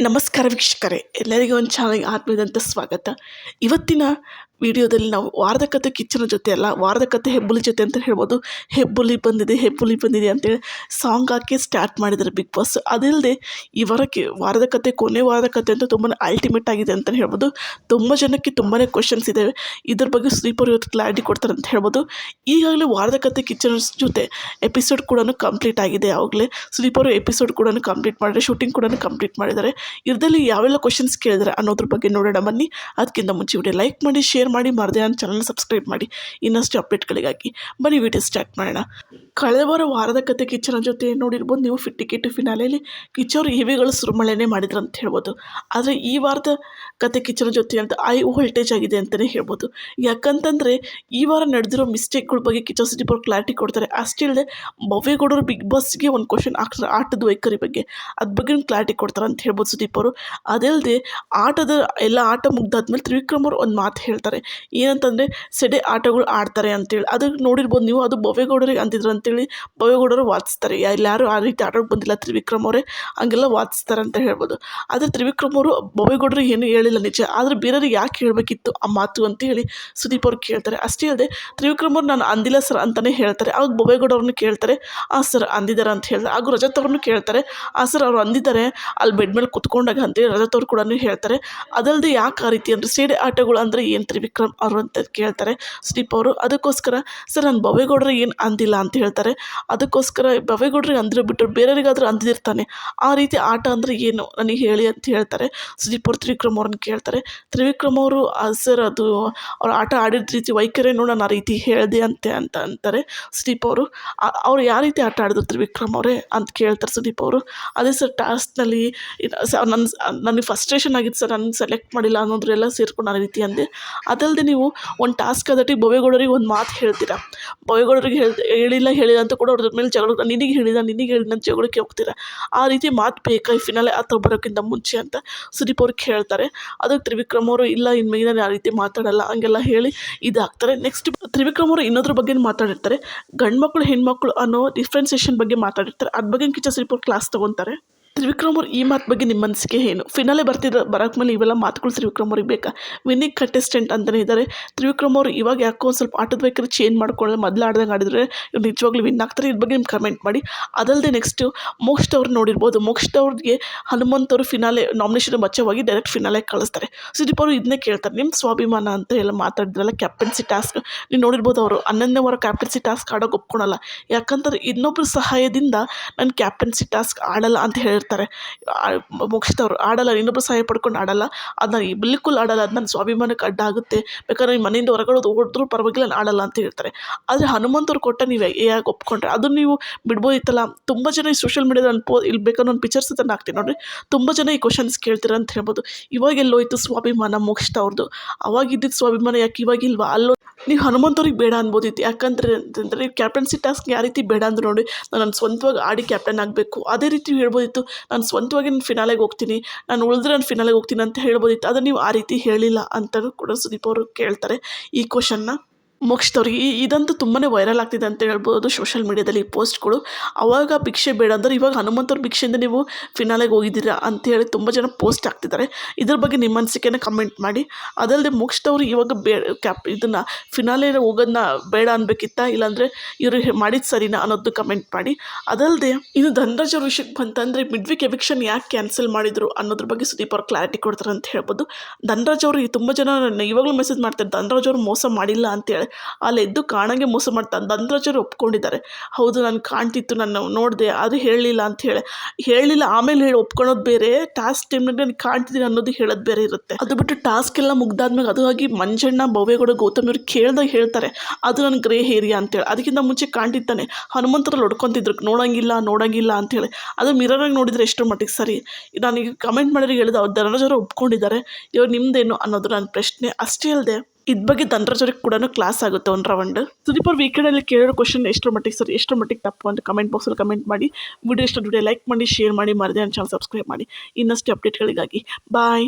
ನಮಸ್ಕಾರ ವೀಕ್ಷಕರೇ ಎಲ್ಲರಿಗೂ ಒಂದು ಚಾನಲ್ಗೆ ಆತ್ಮೀಯದಂಥ ಸ್ವಾಗತ. ಇವತ್ತಿನ ವಿಡಿಯೋದಲ್ಲಿ ನಾವು ವಾರದ ಕತೆ ಕಿಚ್ಚನ ಜೊತೆ ಅಲ್ಲ, ವಾರದ ಕತೆ ಹೆಬ್ಬುಲಿ ಜೊತೆ ಅಂತ ಹೇಳ್ಬೋದು. ಹೆಬ್ಬುಲಿ ಬಂದಿದೆ ಹೆಬ್ಬುಲಿ ಬಂದಿದೆ ಅಂತೇಳಿ ಸಾಂಗ್ ಹಾಕಿ ಸ್ಟಾರ್ಟ್ ಮಾಡಿದ್ದಾರೆ ಬಿಗ್ ಬಾಸ್ ಅದಿಲ್ಲದೆ ಈ ವಾರಕ್ಕೆ ವಾರದ ಕತೆ, ಕೊನೆ ವಾರದ ಕತೆ ಅಂತ ತುಂಬಾ ಅಲ್ಟಿಮೇಟ್ ಆಗಿದೆ ಅಂತಲೇ ಹೇಳ್ಬೋದು. ತುಂಬ ಜನಕ್ಕೆ ತುಂಬಾ ಕ್ವಶನ್ಸ್ ಇದ್ದಾವೆ ಇದ್ರ ಬಗ್ಗೆ ಸ್ಲೀಪರ್ ಇವತ್ತು ಕ್ಲಾರಿಟಿ ಕೊಡ್ತಾರೆ ಅಂತ ಹೇಳ್ಬೋದು. ಈಗಾಗಲೇ ವಾರದ ಕತೆ ಕಿಚ್ಚನ ಜೊತೆ ಎಪಿಸೋಡ್ ಕೂಡ ಕಂಪ್ಲೀಟ್ ಆಗಿದೆ ಆವಾಗಲೇ. ಸ್ಲೀಪರ್ ಎಪಿಸೋಡ್ ಕೂಡ ಕಂಪ್ಲೀಟ್ ಮಾಡಿದ್ರೆ ಶೂಟಿಂಗ್ ಕೂಡ ಕಂಪ್ಲೀಟ್ ಮಾಡಿದ್ದಾರೆ. ಇದರಲ್ಲಿ ಯಾವೆಲ್ಲ ಕ್ವಶನ್ಸ್ ಕೇಳಿದ್ರೆ ಅನ್ನೋದ್ರ ಬಗ್ಗೆ ನೋಡೋಣ ಬನ್ನಿ. ಅದಕ್ಕಿಂತ ಮುಂಚೆ ವಿಡಿಯೋ ಲೈಕ್ ಮಾಡಿ ಶೇರ್ ಮಾಡಿ, ಮರದೆ ನನ್ನ ಚಾನಲ್ ಸಬ್ಸ್ಕ್ರೈಬ್ ಮಾಡಿ. ಇನ್ನಷ್ಟು ಅಪ್ಡೇಟ್ಗಳಿಗಾಗಿ ಬನ್ನಿ ವಿಡಿಯೋ ಸ್ಟಾರ್ಟ್ ಮಾಡೋಣ. ಕಳೆದ ವಾರ ವಾರದ ಕತೆ ಕಿಚ್ಚನ ಜೊತೆ ನೋಡಿರ್ಬೋದು, ನೀವು ಫಿಟ್ ಟಿಕೆಟ್ ಫಿನಾಲೆಯಲ್ಲಿ ಕಿಚ್ಚವರು ಇವಿಗಳು ಸುರುಮಳೆನೇ ಮಾಡಿದ್ರು ಅಂತ ಹೇಳ್ಬೋದು. ಆದರೆ ಈ ವಾರದ ಕತೆ ಕಿಚ್ಚನ ಜೊತೆ ಅಂತ ಐ ವೋಲ್ಟೇಜ್ ಆಗಿದೆ ಅಂತಲೇ ಹೇಳ್ಬೋದು. ಯಾಕಂತಂದರೆ ಈ ವಾರ ನಡೆದಿರೋ ಮಿಸ್ಟೇಕ್ಗಳ ಬಗ್ಗೆ ಕಿಚ್ಚ ಸಿಟಿ ಅವ್ರು ಕ್ಲಾರಿಟಿ ಕೊಡ್ತಾರೆ. ಅಷ್ಟೇ ಇಲ್ಲದೆ ಭವ್ಯಗೌಡರು ಬಿಗ್ ಬಾಸ್ಗೆ ಒಂದು ಕ್ವಶನ್ ಹಾಕ್ತಾರೆ ಆಟದ ವೈಖರಿ ಬಗ್ಗೆ ಅದ್ರ ಬಗ್ಗೆ ಕ್ಲಾರಿಟಿ ಕೊಡ್ತಾರೆ ಅಂತ ಹೇಳ್ಬೋದು ಸುದೀಪ್ ಅವರು. ಅದಲ್ಲದೆ ಆಟದ ಎಲ್ಲ ಆಟ ಮುಗ್ದಾದ್ಮೇಲೆ ತ್ರಿವಿಕ್ರಮ್ ಅವರು ಒಂದು ಮಾತು ಹೇಳ್ತಾರೆ. ಏನಂತಂದರೆ, ಸೆಡೆ ಆಟಗಳು ಆಡ್ತಾರೆ ಅಂತೇಳಿ. ಅದು ನೋಡಿರ್ಬೋದು ನೀವು, ಅದು ಭವ್ಯಗೌಡರಿಗೆ ಅಂತಿದ್ರು ಅಂತೇಳಿ ಭವ್ಯಗೌಡರು ವಾದಿಸ್ತಾರೆ. ಯಾರು ಆ ರೀತಿ ಆಟಗಳು ಬಂದಿಲ್ಲ, ತ್ರಿವಿಕ್ರಮ್ ಅವರೇ, ಹಂಗೆಲ್ಲ ವಾದಿಸ್ತಾರೆ ಅಂತ ಹೇಳ್ಬೋದು. ಆದರೆ ತ್ರಿವಿಕ್ರಮ್ ಅವರು ಭವ್ಯಗೌಡರಿಗೆ ಏನು ಹೇಳಿಲ್ಲ ನಿಜ. ಆದರೆ ಬೇರೆಯವ್ರಿಗೆ ಯಾಕೆ ಹೇಳಬೇಕಿತ್ತು ಆ ಮಾತು ಅಂತ ಹೇಳಿ ಸುದೀಪ್ ಅವ್ರು ಕೇಳ್ತಾರೆ. ಅಷ್ಟೇ ಅಲ್ಲದೆ, ತ್ರಿವಿಕ್ರಮ್ ಅವ್ರು ನಾನು ಅಂದಿಲ್ಲ ಸರ್ ಅಂತಲೇ ಹೇಳ್ತಾರೆ. ಆಗ ಭವ್ಯಗೌಡ ಅವ್ರನ್ನ ಕೇಳ್ತಾರೆ. ಆ ಸರ್ ಅಂದಿದ್ದಾರೆ ಅಂತ ಹೇಳ್ತಾರೆ. ಹಾಗೂ ರಜತ್ ಅವ್ರನ್ನು ಕೇಳ್ತಾರೆ. ಆ ಸರ್ ಅವರು ಅಂದಿದ್ದಾರೆ, ಅಲ್ಲಿ ಬೆಡ್ ಮೇಲೆ ಕುತ್ಕೊಂಡಾಗ ಅಂತೇಳಿ ರಜತ್ ಅವ್ರು ಕೂಡ ಹೇಳ್ತಾರೆ. ಅದಲ್ಲದೆ ಯಾಕೆ ಆ ರೀತಿ ಅಂದರೆ, ಸೇಡೆ ಆಟಗಳು ಅಂದರೆ ಏನು ಅವರು ಅಂತ ಕೇಳ್ತಾರೆ. ಸುದೀಪ್ ಅವರು, ಅದಕ್ಕೋಸ್ಕರ ಸರ್ ನಾನು ಭವೇಗೌಡರು ಏನು ಅಂದಿಲ್ಲ ಅಂತ ಹೇಳ್ತಾರೆ. ಅದಕ್ಕೋಸ್ಕರ ಬವೇಗೌಡ್ರಿಗೆ ಅಂದಿರೋ ಬಿಟ್ಟು ಬೇರೆಯವರಿಗಾದರೂ ಅಂದಿರ್ತಾನೆ. ಆ ರೀತಿ ಆಟ ಅಂದರೆ ಏನು? ನನಗೆ ಹೇಳಿ ಅಂತ ಹೇಳ್ತಾರೆ. ಸುದೀಪ್ ಅವರು, ತ್ರಿವಿಕ್ರಮ್ ಅವ್ರನ್ನ ಕೇಳ್ತಾರೆ. ತ್ರಿವಿಕ್ರಮ್ ಅವರು ಸರ್ ಅದು ಅವ್ರು ಆಟ ಆಡಿದ ರೀತಿ ವೈಖರಿ ನೋಡೋಣ ಆ ರೀತಿ ಹೇಳಿದೆ ಅಂತೆ ಅಂತ ಅಂತಾರೆ ಸುದೀಪ್ ಅವರು. ಅವ್ರು ಯಾವ ರೀತಿ ಆಟ ಆಡಿದ್ರು ತ್ರಿವಿಕ್ರಮ್ ಅವರೇ? ಅಂತ ಕೇಳ್ತಾರೆ ಸುದೀಪ್ ಅವರು. ಅದೇ ಸರ್ ಟಾಸ್ಕ್ನಲ್ಲಿ ನನ್ನ ನನಗೆ ಫಸ್ಟ್ರೇಷನ್ ಆಗಿತ್ತು ಸರ್. ನಾನು ಸೆಲೆಕ್ಟ್ ಮಾಡಿಲ್ಲ ಅನ್ನೋದ್ರೆಲ್ಲ ಸೇರ್ಕೊಂಡು ಆ ರೀತಿ ಅಂದೆ. ಅದಲ್ಲದೆ ನೀವು ಒಂದು ಟಾಸ್ಕ್ ಅದಟ್ಟಿ ಭವ್ಯಗೌಡರಿಗೆ ಒಂದು ಮಾತು ಹೇಳ್ತೀರಾ? ಭವ್ಯಗೌಡರಿಗೆ ಹೇಳ್, ಹೇಳಿಲ್ಲ ಹೇಳಿಲ್ಲ ಅಂತ ಕೂಡ ಅವ್ರ ಮೇಲೆ ಜಗಳ ನಿನಗೆ ಹೇಳಿದ ನಿನಗೆ ಹೇಳಿದ ಅಂತ ಜಗಳಕ್ಕೆ ಹೋಗ್ತೀರಾ? ಆ ರೀತಿ ಮಾತು ಬೇಕಾ ಈ ಫಿನಾಲೆ ಆತ್ರ ಬರೋಕ್ಕಿಂತ ಮುಂಚೆ ಅಂತ ಸುದೀಪ್ ಅವ್ರಿಗೆ ಹೇಳ್ತಾರೆ ಅದಕ್ಕೆ ತ್ರಿವಿಕ್ರಮ್ ಅವರು, ಇಲ್ಲ ಇನ್ಮೇಲೆ ನಾನು ಆ ರೀತಿ ಮಾತಾಡಲ್ಲ, ಹಂಗೆಲ್ಲ ಹೇಳಿ ಇದಾಗ್ತಾರೆ. ನೆಕ್ಸ್ಟ್ ತ್ರಿವಿಕ್ರಮ್ ಅವರು ಇನ್ನೊದ್ರ ಬಗ್ಗೆ ಮಾತಾಡಿರ್ತಾರೆ. ಗಂಡು ಮಕ್ಕಳು ಹೆಣ್ಮಕ್ಳು ಅನ್ನೋ ಡಿಫ್ರೆನ್ಸೇಷನ್ ಬಗ್ಗೆ ಮಾತಾಡಿರ್ತಾರೆ. ಅದ್ರ ಬಗ್ಗೆ ಕಿಚ್ಚ ಸುದೀಪ್ ಕ್ಲಾಸ್ ತೊಗೊತಾರೆ. ತ್ರಿವಿಕ್ರಮ್ ಅವ್ರು ಈ ಮಾತು ಬಗ್ಗೆ ನಿಮ್ಮ ಅನಿಸಿಕೆ ಏನು? ಫಿನಾಲೆ ಬರ್ತಿದ್ದ ಬರೋಕ್ಕೆ ಮೇಲೆ ಇವೆಲ್ಲ ಮಾತುಗಳು ತ್ರಿವಿಕ್ರಮ್ ಅವ್ರಿಗೆ ಬೇಕಾ? ವಿನ್ನಿಂಗ್ ಕಂಟೆಸ್ಟೆಂಟ್ ಅಂತಲೇ ಇದ್ದಾರೆ ತ್ರಿವಿಕ್ರಮ್ ಅವರು ಇವಾಗ ಯಾಕೋ ಒಂದು ಸ್ವಲ್ಪ ಆಟದ ಬೇಕಾದ್ರೆ ಚೇಂಜ್ ಮಾಡ್ಕೊಳ್ಳೋದು ಮೊದಲು ಆಡ್ದಂಗೆ ಆಡಿದರೆ ಇವ್ರು ನಿಜವಾಗ್ಲೂ ವಿನ್ ಆಗ್ತಾರೆ. ಇದ್ರ ಬಗ್ಗೆ ನಿಮ್ಗೆ ಕಮೆಂಟ್ ಮಾಡಿ. ಅದಲ್ಲದೆ ನೆಕ್ಸ್ಟು ಮೋಕ್ಷ ಅವ್ರು ನೋಡಿರ್ಬೋದು. ಮೋಕ್ಷ ಅವ್ರಿಗೆ ಹನುಮಂತ್ ಅವರು ಫಿನಾಲೆ ನಾಮಿನೇಷನ್ ಬಚ್ಚವಾಗಿ ಡೈರೆಕ್ಟ್ ಫಿನಾಲೆ ಕಳಿಸ್ತಾರೆ. ಸುದೀಪ್ ಅವರು ಇದನ್ನೇ ಕೇಳ್ತಾರೆ. ನಿಮ್ಮ ಸ್ವಾಭಿಮಾನ ಅಂತ ಎಲ್ಲ ಮಾತಾಡಿದ್ರಲ್ಲ ಕ್ಯಾಪ್ಟನ್ಸಿ ಟಾಸ್ಕ್ ನೀವು ನೋಡಿರ್ಬೋದು ಅವರು ಹನ್ನೊಂದನೇ ವಾರ ಕ್ಯಾಪ್ಟನ್ಸಿ ಟಾಸ್ಕ್ ಆಡೋಕೆ ಒಪ್ಕೊಳಲ್ಲ. ಯಾಕಂದ್ರೆ ಇನ್ನೊಬ್ಬರ ಸಹಾಯದಿಂದ ನಾನು ಕ್ಯಾಪ್ಟನ್ಸಿ ಟಾಸ್ಕ್ ಆಡಲ್ಲ ಅಂತ ಹೇಳಿರ್ತಾರೆ ಮುಗಿಸ್ತವ್ರು ಆಡಲ್ಲ ಇನ್ನೊಬ್ಬರು ಸಹಾಯ ಪಡ್ಕೊಂಡು ಆಡಲ್ಲ. ಅದನ್ನ ಬಿಲ್ಕುಲ್ ಆಡಲ್ಲ ಅದು ನನ್ನ ಸ್ವಾಭಿಮಾನಕ್ಕೆ ಅಡ್ಡ ಆಗುತ್ತೆ. ಬೇಕಾದ್ರೆ ಮನೆಯಿಂದ ಹೊರಗಡೆ ಹೋದ್ರೂ ಪರವಾಗಿಲ್ಲ, ನಾನು ಆಡಲ್ಲ ಅಂತ ಹೇಳ್ತಾರೆ. ಆದರೆ ಹನುಮಂತವ್ರು ಕೊಟ್ಟ ನೀವು ಯಾಕೆ ಒಪ್ಕೊಂಡ್ರೆ, ಅದು ನೀವು ಬಿಡ್ಬೋದಿತ್ತಲ್ಲ. ತುಂಬ ಜನ ಈ ಸೋಷಿಯಲ್ ಮೀಡಿಯಾದಲ್ಲಿ ಪೋ ಇಲ್ಲಿ ಬೇಕಾದ್ರೆ ಒಂದು ಪಿಕ್ಚರ್ಸ್ ಅದನ್ನು ಹಾಕ್ತೀನಿ ನೋಡಿರಿ. ತುಂಬ ಜನ ಈ ಕ್ವಶನ್ಸ್ ಕೇಳ್ತೀರ ಅಂತ ಹೇಳ್ಬೋದು. ಇವಾಗ ಎಲ್ಲೋಯ್ತು ಸ್ವಾಭಿಮಾನ ಮೋಕ್ಷಿತ ಅವ್ರದ್ದು ಅವಾಗಿದ್ದಿದ್ದು ಸ್ವಾಭಿಮಾನ ಯಾಕೆ ಇವಾಗಿಲ್ವಾ ಅಲ್ಲೋ, ನೀವು ಹನುಮಂತವ್ರಿಗೆ ಬೇಡ ಅನ್ಬೋದಿತ್ತು. ಯಾಕಂದ್ರೆ ಅಂತಂದರೆ ಕ್ಯಾಪ್ಟನ್ಸಿ ಟಾಸ್ಕ್ ಯಾವ ರೀತಿ ಬೇಡ ಅಂದ್ರೆ ನೋಡಿ ನಾನು ಸ್ವಂತವಾಗಿ ಆಡಿ ಕ್ಯಾಪ್ಟನ್ ಆಗಬೇಕು. ಅದೇ ರೀತಿ ಹೇಳ್ಬೋದಿತ್ತು. ನಾನು ಸ್ವಂತವಾಗಿ ನಾನು ಫಿನಾಲೆಗೆ ಹೋಗ್ತೀನಿ, ನಾನು ಉಳಿದ್ರೆ ನಾನು ಫಿನಾಲೆಗೆ ಹೋಗ್ತೀನಿ ಅಂತ ಹೇಳ್ಬೋದಿತ್ತು. ಆದರೆ ನೀವು ಆ ರೀತಿ ಹೇಳಿಲ್ಲ ಅಂತಲೂ ಕೂಡ ಸುದೀಪ್ ಅವರು ಕೇಳ್ತಾರೆ ಈ ಕ್ವಶನ್ನ ಮೋಕ್ಷದವ್ರಿಗೆ ಈ ಇದಂತೂ ತುಂಬಾ ವೈರಲ್ ಆಗ್ತಿದೆ ಅಂತ ಹೇಳ್ಬೋದು ಸೋಷಲ್ ಮೀಡ್ಯಾದಲ್ಲಿ ಈ ಪೋಸ್ಟ್ಗಳು. ಅವಾಗ ಭಿಕ್ಷೆ ಬೇಡ ಅಂದರೆ ಇವಾಗ ಹನುಮಂತವ್ರ ಭಿಕ್ಷೆಯಿಂದ ನೀವು ಫಿನಾಲೆಗೆ ಹೋಗಿದ್ದೀರಾ ಅಂತೇಳಿ ತುಂಬ ಜನ ಪೋಸ್ಟ್ ಹಾಕ್ತಿದ್ದಾರೆ. ಇದ್ರ ಬಗ್ಗೆ ನಿಮ್ಮ ಅನಿಸಿಕೆನ ಕಮೆಂಟ್ ಮಾಡಿ. ಅದಲ್ಲದೆ ಮೋಕ್ಷದವ್ರು ಇವಾಗ ಬೇ ಕ್ಯಾಪ್ ಇದನ್ನು ಫಿನಾಲೆ ಹೋಗೋದನ್ನ ಬೇಡ ಅನ್ಬೇಕಿತ್ತ? ಇಲ್ಲಾಂದರೆ ಇವರು ಮಾಡಿದ್ದು ಸರಿನಾ ಅನ್ನೋದು ಕಮೆಂಟ್ ಮಾಡಿ. ಅದಲ್ಲದೆ ಇನ್ನು ಧನರಾಜ್ ಅವ್ರ ವಿಷಯಕ್ಕೆ ಬಂತಂದರೆ ಮಿಡ್ ವೀಕ್ ಎವಿಕ್ಷನ್ ಯಾಕೆ ಕ್ಯಾನ್ಸಲ್ ಮಾಡಿದರು ಅನ್ನೋದ್ರ ಬಗ್ಗೆ ಸುದೀಪ್ ಅವ್ರು ಕ್ಲಾರಿಟಿ ಕೊಡ್ತಾರೆ ಅಂತ ಹೇಳ್ಬೋದು. ಧನರಾಜ್ ಅವರು ತುಂಬ ಜನ ಇವಾಗಲೂ ಮೆಸೇಜ್ ಮಾಡ್ತಾರೆ, ಧನರಾಜ್ ಅವರು ಮೋಸ ಮಾಡಿಲ್ಲ ಅಂತೇಳಿ ಅಲ್ಲಿ ಎದ್ದು ಕಾಣಂಗೆ ಮೋಸ ಮಾಡ್ತಾನೆ ಧನರಾಜರು ಒಪ್ಕೊಂಡಿದ್ದಾರೆ. ಹೌದು, ನಾನು ಕಾಣ್ತಿತ್ತು ನಾನು ನೋಡಿದೆ, ಅದು ಹೇಳಲಿಲ್ಲ ಅಂತ ಹೇಳಿ. ಹೇಳಲಿಲ್ಲ ಆಮೇಲೆ ಹೇಳಿ, ಒಪ್ಕೊಳೋದು ಬೇರೆ ಟಾಸ್ಕ್ ಟೈಮ್ನಾಗ ನಾನು ಕಾಣ್ತಿದ್ದೀನಿ ಅನ್ನೋದು ಹೇಳೋದು ಬೇರೆ ಇರುತ್ತೆ. ಅದು ಬಿಟ್ಟು ಟಾಸ್ಕ್ ಎಲ್ಲ ಮುಗ್ದಾದ್ಮೇಲೆ ಅದು ಆಗಿ ಮಂಜಣ್ಣ ಭವ್ಯಗೌಡ ಗೌತಮ್ ಇವ್ರು ಕೇಳ್ದಾಗ ಹೇಳ್ತಾರೆ, ಅದು ನನ್ನ ಗ್ರೇ ಏರಿಯಾ ಅಂತೇಳಿ ಅದಕ್ಕಿಂತ ಮುಂಚೆ ಕಾಣ್ತಿದ್ದಾನೆ. ಹನುಮಂತರಲ್ಲಿ ಹೊಡ್ಕೊತಿದ್ರು, ನೋಡಂಗಿಲ್ಲ ನೋಡಂಗಿಲ್ಲ ಅಂತೇಳಿ ಅದು ಮಿರರಾಗಿ ನೋಡಿದರೆ ಎಷ್ಟರ ಮಟ್ಟಿಗೆ ಸರಿ. ನನಗೆ ಕಮೆಂಟ್ ಮಾಡಿದ್ರೆ ಹೇಳಿದ, ಅವ್ರು ಧನರಾಜರು ಒಪ್ಕೊಂಡಿದ್ದಾರೆ. ಇವ್ರು ನಿಮ್ಮದೇನು ಅನ್ನೋದು ನನ್ನ ಪ್ರಶ್ನೆ. ಅಷ್ಟೇ ಅಲ್ಲದೆ ಇದ್ರ ಬಗ್ಗೆ ಧನರಾಜರಿಗೆ ಕೂಡ ಕ್ಲಾಸ್ ಆಗುತ್ತೆ ಒಂದು ರೌಂಡ್ ಸುದೀಪ್ ಅವ್ರ ವೀಕೆಂಡಲ್ಲಿ ಕೇಳಿರೋ ಕ್ವಶನ್ ಎಷ್ಟರ ಮಟ್ಟಿಗೆ ಸರಿ, ಎಷ್ಟರ ಮಟ್ಟಿಗೆ ತಪ್ಪು ಅಂತ ಕಮೆಂಟ್ ಬಾಕ್ಸಲ್ಲಿ ಕಮೆಂಟ್ ಮಾಡಿ. ವಿಡಿಯೋ ಇಷ್ಟ ವಿಡಿಯೋ ಲೈಕ್ ಮಾಡಿ ಶೇರ್ ಮಾಡಿ, ಮರದೇ ಚಾನಲ್ ಸಬ್ಸ್ಕ್ರೈಬ್ ಮಾಡಿ. ಇನ್ನಷ್ಟು ಅಪ್ಡೇಟ್ಗಳಿಗಾಗಿ ಬಾಯ್